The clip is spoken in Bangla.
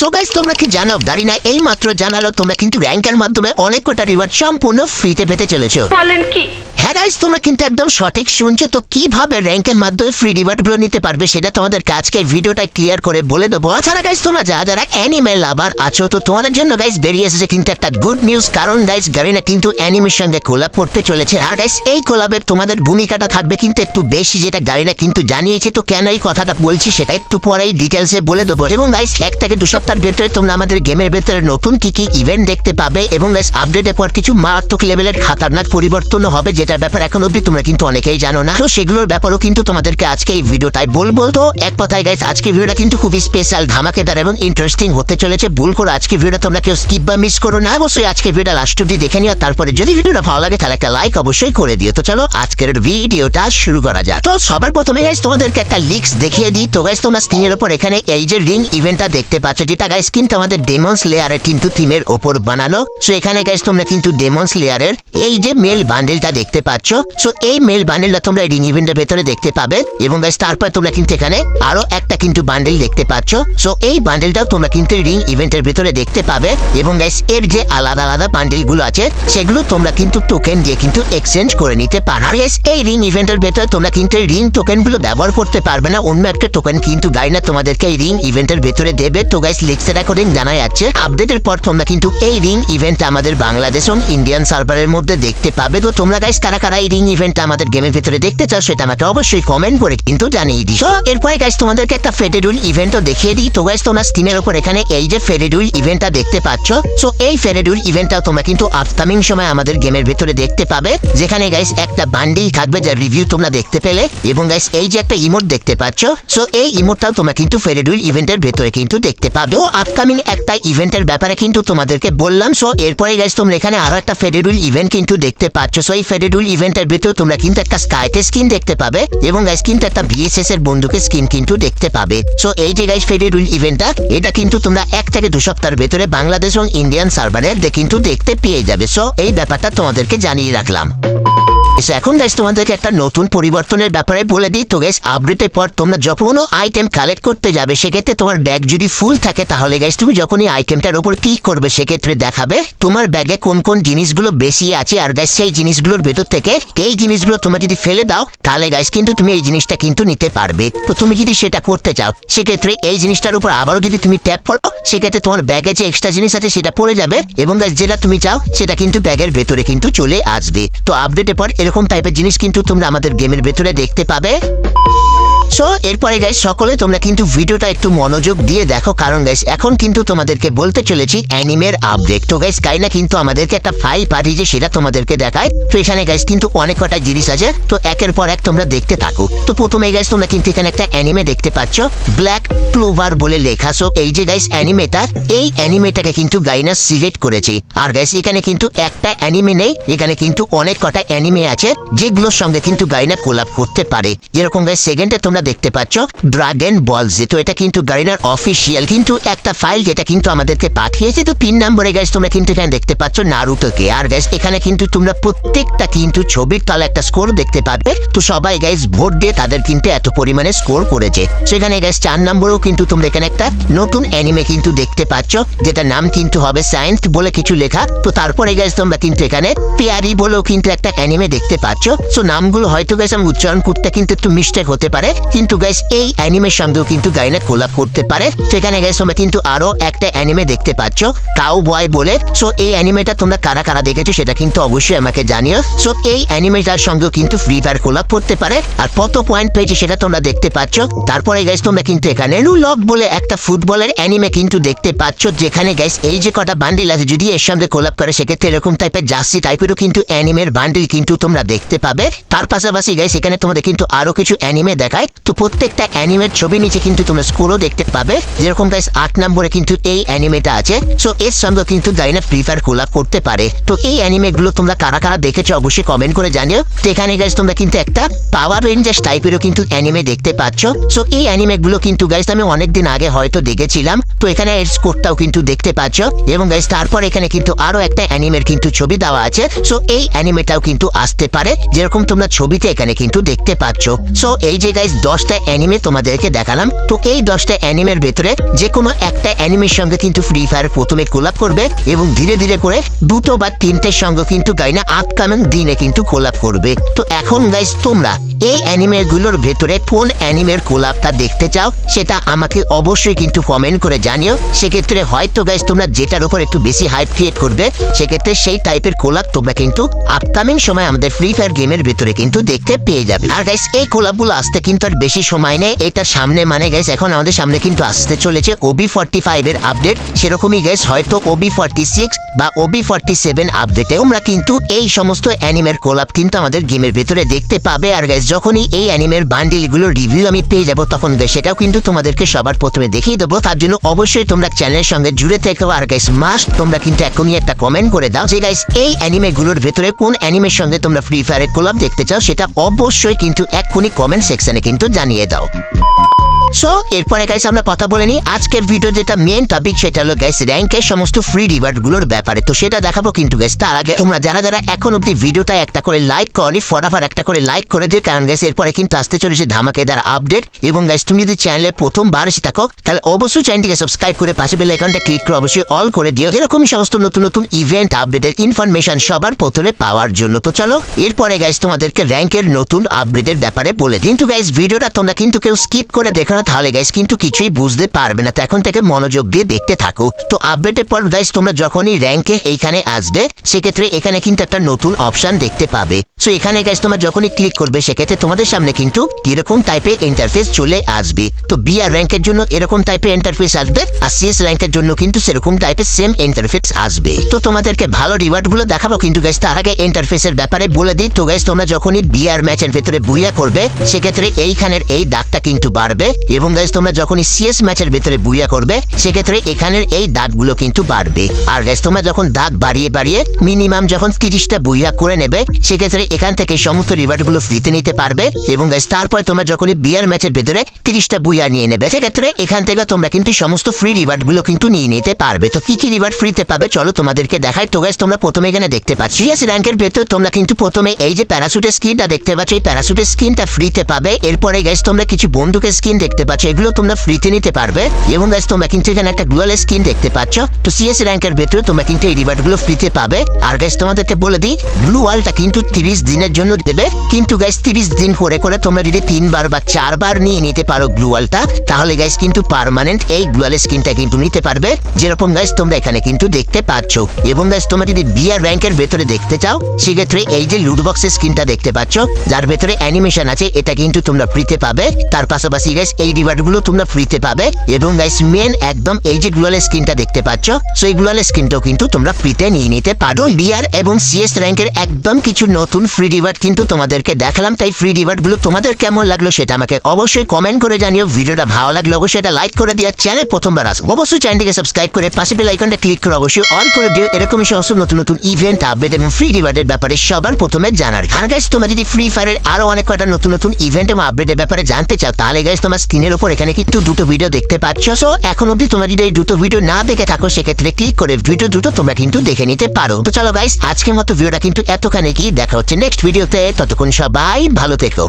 সো গাইস তোমরা কি জানো? না এই মাত্র জানালো তোমরা কিন্তু র্যাঙ্কের মাধ্যমে অনেক কটা রিওয়ার্ড সম্পূর্ণ ফ্রিতে পেতে চলেছো। বলেন কি? হ্যাঁ তোমরা কিন্তু একদম সঠিক শুনছো। তো কীভাবে র্যাঙ্কের মাধ্যমে ফ্রি রিওয়ার্ডগুলো নিতে পারবে সেটা তোমাদের আজকে ভিডিওটা ক্লিয়ার করে বলে দেবো। তাছাড়া গাইস তোমরা যা যারা অ্যানিমে লাভার আছো, তো তোমাদের জন্য গাইস বেরিয়ে এসেছে কিন্তু একটা গুড নিউজ কারণ গাইস গারিনা কিন্তু অ্যানিমের সঙ্গে কোলাপ করতে চলেছে। আর গাইস এই কোলাবের তোমাদের ভূমিকাটা থাকবে কিন্তু একটু বেশি, যেটা গারিনা কিন্তু জানিয়েছে। তো কেন এই কথাটা বলছি সেটা একটু পরেই ডিটেলসে বলে দেবো। এবং গাইস এক থেকে দু সপ্তাহের ভেতরে তোমরা আমাদের গেমের ভেতরে নতুন কি কি ইভেন্ট দেখতে পাবে। এবং গাইস আপডেটের পর কিছু মারাত্মক লেভেলের খাতারনাক পরিবর্তন হবে যেটার ব্যাপার এখন অব্দি তোমরা কিন্তু অনেকেই জানো না। তো সেগুলোর ব্যাপারও কিন্তু তোমাদেরকে আজকে এই ভিডিওটাই বলব। তো এক কথায় গাইস আজকে ভিডিওটা কিন্তু খুবই স্পেশাল ধামাকেদার এবং ইন্টারেস্টিং হতে চলেছে। ভুল করে আজকে ভিডিওটা তোমরা কেউ স্কিপ বা মিস করো না। অবশ্যই আজকে ভিডিওটা লাস্ট অব্দি দেখে নিও। তারপরে যদি ভিডিওটা ভালো লাগে, তাহলে একটা লাইক অবশ্যই করে দিও। তো চলো, আজকের ভিডিওটা শুরু করা যাক। তো সবার প্রথমে গাইস তোমাদেরকে একটা লিক্স দেখিয়ে দিই। তো গাইস তোমরা স্ক্রিনের উপর এখানে এই যে রিং ইভেন্টটা দেখতে পাচ্ছ, যেটা গাইস কিন্তু আমাদের ডেমন্স লেয়ারের কিন্তু থিমের ওপর বানানো। সো এখানে গাইস তোমরা কিন্তু ডেমন্স লেয়ারের এই যে মেল বান্ডেলটা দেখতে পাচ্ছ সো এই মেল বান্ডেলটা তোমরা রিং ইভেন্টের ভেতরে দেখতে পাবে এবং গাইস তারপর তোমরা কিন্তু এখানে আরও একটা কিন্তু বান্ডেল দেখতে পাচ্ছ। সো এই বান্ডেলটাও তোমরা কিন্তু রিং ইভেন্টের ভেতরে দেখতে পাবে এবং গাইস এর যে আলাদা আলাদা বান্ডেলগুলো আছে, সেগুলো তোমরা কিন্তু টোকেন দিয়ে কিন্তু এক্সচেঞ্জ করে নিতে পারো। আর এই রিং ইভেন্টের ভেতরে তোমরা কিন্তু এই টোকেনগুলো ব্যবহার করতে পারবে না, অন্য একটা টোকেন কিন্তু গাইনা তোমাদেরকে এই রিং ইভেন্টের ভেতরে দেবে। তো গাইস লিক্সের অ্যাকর্ডিং জানা যাচ্ছে। আপডেটের পর তোমরা কিন্তু এই রিং ইভেন্ট আমাদের বাংলাদেশ এবং ইন্ডিয়ান সার্ভারের মধ্যে দেখতে পাবে। তো তোমরা গাইস কারা কারা এই রিং ইভেন্ট আমাদের গেমের ভেতরে দেখতে চাও সেটা আমাকে অবশ্যই কমেন্ট করে কিন্তু জানিয়ে দিই তো এরপরে গাইস তোমাদেরকে একটা ফেডেরুল ইভেন্টও দেখিয়ে দিই। তো গাইস তোমরা স্ক্রিনের উপর এখানে এই যে ফেডেরুল ইভেন্টটা দেখতে পাচ্ছ। সো এই ফেডেরুল ইভেন্টটা তোমরা কিন্তু আপকামিং সময় আমাদের গেমের ভেতরে দেখতে পাবে। যেখানে গাইস একটা বান্ডিল থাকবে যার রিভিউ তোমরা দেখতে পেলে এবং গাইস এই যে একটা ইমোট দেখতে পাচ্ছ। সো এই ইমোটটাও তোমরা কিন্তু ফেডেরুল ইভেন্টের ভেতরে কিন্তু দেখতে পাবে। ও আপকামিং একটা ইভেন্টের ব্যাপারে কিন্তু তোমাদেরকে বললাম। সো এরপরে গাইস তোমরা এখানে আরও একটা ফেডেরুল ইভেন্ট কিন্তু দেখতে পাচ্ছ। সো এই ফেডেডুল ইভেন্টের ভিতরে তোমরা কিন্তু একটা স্কাইতে স্কিন দেখতে পাবে এবং গাইস কিন্তু একটা বিএসএস এর বন্ধুকে স্কিন কিন্তু দেখতে পাবে। সো এই যে গাইস ফেডেডুল ইভেন্টটা এটা কিন্তু তোমরা এক থেকে দু সপ্তাহের ভেতরে বাংলাদেশ এবং ইন্ডিয়ান সার্ভারে কিন্তু দেখতে পেয়ে যাবে। সো এই ব্যাপারটা তোমাদেরকে জানিয়ে রাখলাম। এখন গাইস তোমাদেরকে একটা নতুন পরিবর্তনের ব্যাপারে বলে দিই। তো গাইস আপডেটের পর তোমরা যখন আইটেম কালেক্ট করতে যাবে সেক্ষেত্রে তোমার ব্যাগ যদি ফুল থাকে তাহলে গাইস তুমি যখন এই আইটেমটার উপর ক্লিক করবে সেক্ষেত্রে দেখাবে তোমার ব্যাগে কোন কোন জিনিসগুলো বেশি আছে। আর গাইস সেই জিনিসগুলোর ভেতর থেকে এই জিনিসগুলো তোমরা যদি ফেলে দাও তাহলে গাইস কিন্তু তুমি এই জিনিসটা কিন্তু নিতে পারবে। তো তুমি যদি সেটা করতে চাও সেক্ষেত্রে এই জিনিসটার উপর আবারও যদি তুমি ট্যাপ করো সেক্ষেত্রে তোমার ব্যাগে যে এক্সট্রা জিনিস আছে সেটা পড়ে যাবে। এবং guys, যেটা তুমি চাও সেটা কিন্তু ব্যাগের ভেতরে কিন্তু চলে আসবে। তো আপডেটের পর এরকম টাইপের জিনিস কিন্তু তোমরা আমাদের গেমের ভেতরে দেখতে পাবে। সো এরপরে গাইস সকলে তোমরা কিন্তু ভিডিওটা একটু মনোযোগ দিয়ে দেখো। কারণ গাইস এখন কিন্তু তোমাদেরকে বলতে চলেছি অ্যানিমের আপডেট তো গাইস কাইনা কিন্তু আমাদেরকে একটা ফাইল পাঠিয়েছে, সেটা তোমাদেরকে দেখায়। তো এখানে গাইস কিন্তু অনেক কটা জিনিস আছে। তো একের পর এক তোমরা দেখতে থাকো। তো প্রথমে গাইস তোমরা কিন্তু এখানে একটা অ্যানিমে দেখতে পাচ্ছ ব্ল্যাক ক্লোভার বলে লেখা। সো এই যে গাইস অ্যানিমেটা এই অ্যানিমেটাকে কিন্তু গাইনা সিলেক্ট করেছে। আর গাইস এখানে কিন্তু একটা অ্যানিমে নেই। এখানে কিন্তু অনেক কটা অ্যানিমে আছে, যেগুলোর সঙ্গে কিন্তু গাইনা কোলাপ করতে পারে। যেরকম গাইস সেকেন্ডে তোমরা দেখতে পাচ্ছ ড্রাগন বল যে তো এটা কিন্তু গাইনার অফিসিয়াল কিন্তু একটা ফাইল যেটা কিন্তু আমাদেরকে পাঠিয়েছে। তো তিন নম্বরে গাইস তোমরা কিন্তু এখানে দেখতে পাচ্ছ নারুতোকে আর গাইস এখানে কিন্তু তোমরা প্রত্যেকটা কিন্তু ছবির তলা একটা স্কোর দেখতে পাবে। তো সবাই গাইস ভোট দিয়ে তাদের কিন্তু এত পরিমাণে স্কোর করেছে। সেখানে গাইস চার নম্বরেও কিন্তু তোমরা এখানে একটা নতুন অ্যানিমে কিন্তু দেখতে পাচ্ছ যেটা নাম কিন্তু হবে সায়েন্স বলে কিছু লেখা। তো তারপরে গাইস তোমরা কিন্তু এখানে পেয়ারি বলেও কিন্তু একটা অ্যানিমে দেখতে পাচ্ছ? সো নামগুলো হয়তো গাইস আমি উচ্চারণ করতে কিন্তু একটু মিস্টেক হতে পারে। কিন্তু গাইস এই অ্যানিমের সঙ্গেও কিন্তু গাইনা কোলাপ করতে পারে। সেখানে গাইস তোমরা কিন্তু আরও একটা অ্যানিমে দেখতে পাচ্ছ কাউ বয় বলে। সো এই অ্যানিমেটা তোমরা কারা কারা দেখেছ সেটা কিন্তু অবশ্যই আমাকে জানিও। সো এই অ্যানিমেটার সঙ্গেও কিন্তু ফ্রি ফায়ার কোলাপ করতে পারে। আর কত পয়েন্ট পেয়েছে সেটা তোমরা দেখতে পাচ্ছ। তারপরে গাইস তোমরা কিন্তু এখানে লক বলে একটা ফুটবলের অ্যানিমে কিন্তু দেখতে পাচ্ছ, যেখানে গাইস এই যে কটা বান্ডিল আছে যদি এর সঙ্গে কোলাপ করে, সেক্ষেত্রে এরকম টাইপের জার্সি টাইপেরও কিন্তু অ্যানিমের বান্ডিল কিন্তু তোমরা দেখতে পাবে। তার পাশাপাশি গাইস এখানে তোমাদের কিন্তু আরও কিছু অ্যানিমে দেখায়। তো প্রত্যেকটা অ্যানিমের ছবি নিচে কিন্তু তোমরা স্কোরও দেখতে পাবে। যেরকম গাইস আট নম্বরে কিন্তু এই অ্যানিমেটা আছে। সো এর সঙ্গে কিন্তু গাইনা ফ্রি ফায়ার কোলাপ করতে পারে। তো এই অ্যানিমে গুলো তোমরা কারা কারা দেখেছ অবশ্যই কমেন্ট করে জানিও। তো এখানে গাইস তোমরা কিন্তু একটা পাওয়ার রেঞ্জার্স টাইপেরও কিন্তু অ্যানিমে দেখতে পাচ্ছ। সো এই অ্যানিমে গুলো কিন্তু গাইস আমি অনেকদিন আগে হয়তো দেখেছিলাম। তো এখানে এর স্কোরটাও কিন্তু দেখতে পাচ্ছ। এবং গাইস তারপর এখানে কিন্তু আরও একটা অ্যানিমের কিন্তু ছবি দেওয়া আছে। সো এই অ্যানিমেটাও কিন্তু আসতে দেখতে পারে, যেরকম তোমরা ছবিতে এখানে কিন্তু দেখতে পাচ্ছ। সো এই যে গাইজ দশটা অ্যানিমে তোমাদেরকে দেখালাম। তো এই দশটা অ্যানিমের ভেতরে যে কোনো একটা অ্যানিমের সঙ্গে কিন্তু ফ্রি ফায়ার প্রথমে কোলাপ করবে এবং ধীরে ধীরে করে দুটো বা তিনটের সঙ্গে কিন্তু গাইনা আপকামিং দিনে কিন্তু কোলাপ করবে। তো এখন গাইজ তোমরা এই অ্যানিমে গুলোর ভেতরে কোন অ্যানিমের কোলাপটা দেখতে চাও, সেটা আমাকে অবশ্যই কিন্তু কমেন্ট করে জানিও। সেক্ষেত্রে হয়তো গাইস তোমরা যেটার উপর একটু বেশি হাইপ ক্রিয়েট করবে, সেক্ষেত্রে সেই টাইপের কোলাপ তোমরা কিন্তু আপকামিং সময় আমাদের ফ্রি ফায়ার গেমের ভেতরে কিন্তু দেখতে পেয়ে যাবে। আর গাইস এই কোলাপগুলো আসতে কিন্তু আর বেশি সময় নেই। এটা সামনে মানে গাইস এখন আমাদের সামনে কিন্তু আসতে চলেছে ওবি ফর্টি ফাইভ এর আপডেট সেরকমই গাইস হয়তো ওবি ফর্টি সিক্স বা ওবি ফর্টি সেভেন আপডেটে তোমরা কিন্তু এই সমস্ত অ্যানিমের কোলাপ কিন্তু আমাদের গেমের ভেতরে দেখতে পাবে। আর গাইস যখনই এই অ্যানিমের বান্ডিলগুলো রিভিউ আমি পেয়ে যাব, তখন সেটাও কিন্তু তোমাদেরকে সবার প্রথমে দেখিয়ে দেবো। তার জন্য অবশ্যই তোমরা চ্যানেলের সঙ্গে জুড়ে থেকো। আর গাইস মাস্ট তোমরা কিন্তু এখনই একটা কমেন্ট করে দাও যে গাইস এই অ্যানিমেগুলোর ভেতরে কোন অ্যানিমের সঙ্গে তোমরা ফ্রি ফায়ারের কোলাপ দেখতে চাও, সেটা অবশ্যই কিন্তু এক্ষুনি কমেন্ট সেকশনে কিন্তু জানিয়ে দাও। সো এরপরে গাইস আমরা কথা বলে নিই আজকের ভিডিও যেটা মেন টপিক সেটা হলো গাইস র্যাঙ্কের সমস্ত ফ্রি রিওয়ার্ডগুলোর ব্যাপারে। তো সেটা দেখাবো কিন্তু গাইস তার আগে তোমরা যারা যারা এখন অব্দি ভিডিওটা একটা করে লাইক করনি ফটাফট একটা করে লাইক করে দিও, কারণ গাইস এরপরে কিন্তু আসতে চলেছে ধামাকেদার আপডেট এবং গাইস তুমি যদি চ্যানেলে প্রথমবার এসে থাকো, তাহলে অবশ্যই চ্যানেলটিকে সাবস্ক্রাইব করে পাশে বেল আইকনটা ক্লিক করে অবশ্যই অল করে দিও। এরকমই সমস্ত নতুন নতুন ইভেন্ট আপডেটের ইনফরমেশন সবার প্রথমে পাওয়ার জন্য। তো চলো, এরপরে গাইস তোমাদেরকে র্যাঙ্কের নতুন আপডেটের ব্যাপারে বলে দিই। কিন্তু গাইস ভিডিওটা তোমরা কিন্তু কেউ স্কিপ করে দেখো তাহলে গাইস কিন্তু কিছুই বুঝতে পারবে না। তো এখন থেকে মনোযোগ দিয়ে দেখতে থাকো। তো আপডেটের পর গাইস তোমরা যখনই র্যাঙ্কে এইখানে আসবে, সেক্ষেত্রে এখানে কিন্তু একটা নতুন অপশন দেখতে পাবে। সো এখানে গাইস তোমরা যখনই ক্লিক করবে, সেক্ষেত্রে তোমাদের সামনে কিন্তু এরকম টাইপের ইন্টারফেস চলে আসবে। তো বি আর র্যাঙ্কের জন্য এরকম টাইপের ইন্টারফেস আসবে, আর সিএস র্যাঙ্কের জন্য কিন্তু সেরকম টাইপের সেম ইন্টারফেস আসবে। তো তোমাদেরকে ভালো রিওয়ার্ডগুলো দেখাবো কিন্তু গাইস তার আগে ইন্টারফেসের ব্যাপারে বলে দিই। তো গাইস তোমরা যখনই বিআর ম্যাচের ভেতরে বুইয়া করবে, সেক্ষেত্রে এইখানের এই দাগটা কিন্তু বাড়বে। এবং গাইস তোমরা যখনই সিএস ম্যাচের ভেতরে বুইয়া করবে, সেক্ষেত্রে এখানের এই দাগগুলো কিন্তু বাড়বে। আর গাইস তোমরা যখন দাগ বাড়িয়ে বাড়িয়ে মিনিমাম যখন তিরিশটা বুইয়া করে নেবে, সেক্ষেত্রে এখান থেকে সমস্ত রিওয়ার্ডগুলো ফ্রিতে নিতে পারবে এবং গাইস তারপর তোমরা যখনই বিআর ম্যাচের ভেতরে তিরিশটা বুইয়া নিয়ে নেবে, সেক্ষেত্রে এখান থেকে তোমরা কিন্তু সমস্ত ফ্রি রিওয়ার্ডগুলো কিন্তু নিয়ে নিতে পারবে। তো কি কি রিওয়ার্ড ফ্রিতে পাবে, চলো তোমাদেরকে দেখাই। তো গাইস তোমরা প্রথমে এখানে দেখতে পাচ্ছ সিএস র্যাঙ্কের ভেতর তোমরা কিন্তু প্রথমে এই যে প্যারাসুটের স্কিনটা দেখতে পাচ্ছ, এই প্যারাসুটের স্কিনটা ফ্রিতে পাবে। এরপরে গাইস তোমরা কিছু বন্দুকের স্কিন দেখতে পাচ্ছ, এগুলো তোমরা ফ্রিতে নিতে পারবে। এবং গাইস তোমরা কিন্তু এখানে একটা গ্লোয়াল স্কিন দেখতে পাচ্ছ। তো সিএস র্যাঙ্কের ভেতরে তোমরা কিন্তু এই রিওয়ার্ডগুলো ফ্রিতে পাবে। আর গাইস তোমাদেরকে বলে দিই ব্লু ওয়ালটা কিন্তু তিরিশ দিনের জন্য দেবে। কিন্তু গাইস তিরিশ দিন করে করে তোমরা যদি তিনবার বা চারবার নিয়ে নিতে পারো গ্লু ওয়ালটা তাহলে গাইস কিন্তু পার্মানেন্ট এই গ্লোয়াল স্কিনটা কিন্তু নিতে পারবে। যেরকম গাইস তোমরা এখানে কিন্তু দেখতে পাচ্ছ। এবং গাইস তোমরা যদি বিআর র্যাঙ্কের ভেতরে দেখতে চাও, সেক্ষেত্রে এই যে লুড বক্সের স্কিনটা দেখতে পাচ্ছ, যার ভেতরে অ্যানিমেশন আছে, এটা কিন্তু তোমরা ফ্রিতে পাবে। তার পাশাপাশি গাইস এই রিওয়ার্ডগুলো তোমরা ফ্রিতে পাবে এবং গাইস মেন একদম এই যে গ্লোয়াল স্কিনটা দেখতে পাচ্ছ সো এই গ্লোয়াল স্কিনটাও কিন্তু তোমরা ফ্রিতে নিয়ে নিতে পারো। বিআর এবং সিএস র্যাঙ্কের একদম কিছু নতুন ফ্রি রিওয়ার্ড কিন্তু তোমাদেরকে দেখালাম। তাই ফ্রি রিওয়ার্ডগুলো তোমাদের কেমন লাগল সেটা আমাকে অবশ্যই কমেন্ট করে জানিও। ভিডিওটা ভালো লাগল অবশ্যই এটা লাইক করে দিয়ে চ্যানেল প্রথমবার আসো, অবশ্যই চ্যানেলটিকে সাবস্ক্রাইব করে পাশে বেল আইকনটা ক্লিক করে অবশ্যই অন করে দিও। এরকমই সমস্ত নতুন নতুন ইভেন্ট আপডেট এবং ফ্রি রিওয়ার্ডের ব্যাপারে সবার প্রথমে জানার। আর গাইস তোমরা যদি ফ্রি ফায়ারের আরও অনেক কয়টা নতুন নতুন ইভেন্ট এবং আপডেটের ব্যাপারে জানতে চাও, তাহলে গাইস তোমার স্ক্রিনের উপর এখানে কিন্তু দুটো ভিডিও দেখতে পাচ্ছ। সো এখন অব্দি তোমরা যদি এই দুটো ভিডিও না দেখে থাকো, সেক্ষেত্রে ক্লিক করে ভিডিও দুটো তোমরা কিন্তু দেখে নিতে পারো। তো চলো গাইস আজকের মতো ভিডিওটা কিন্তু এতখানে কি? দেখা হচ্ছে নেক্সট ভিডিওতে ততক্ষণ সবাই ভালো থেকো।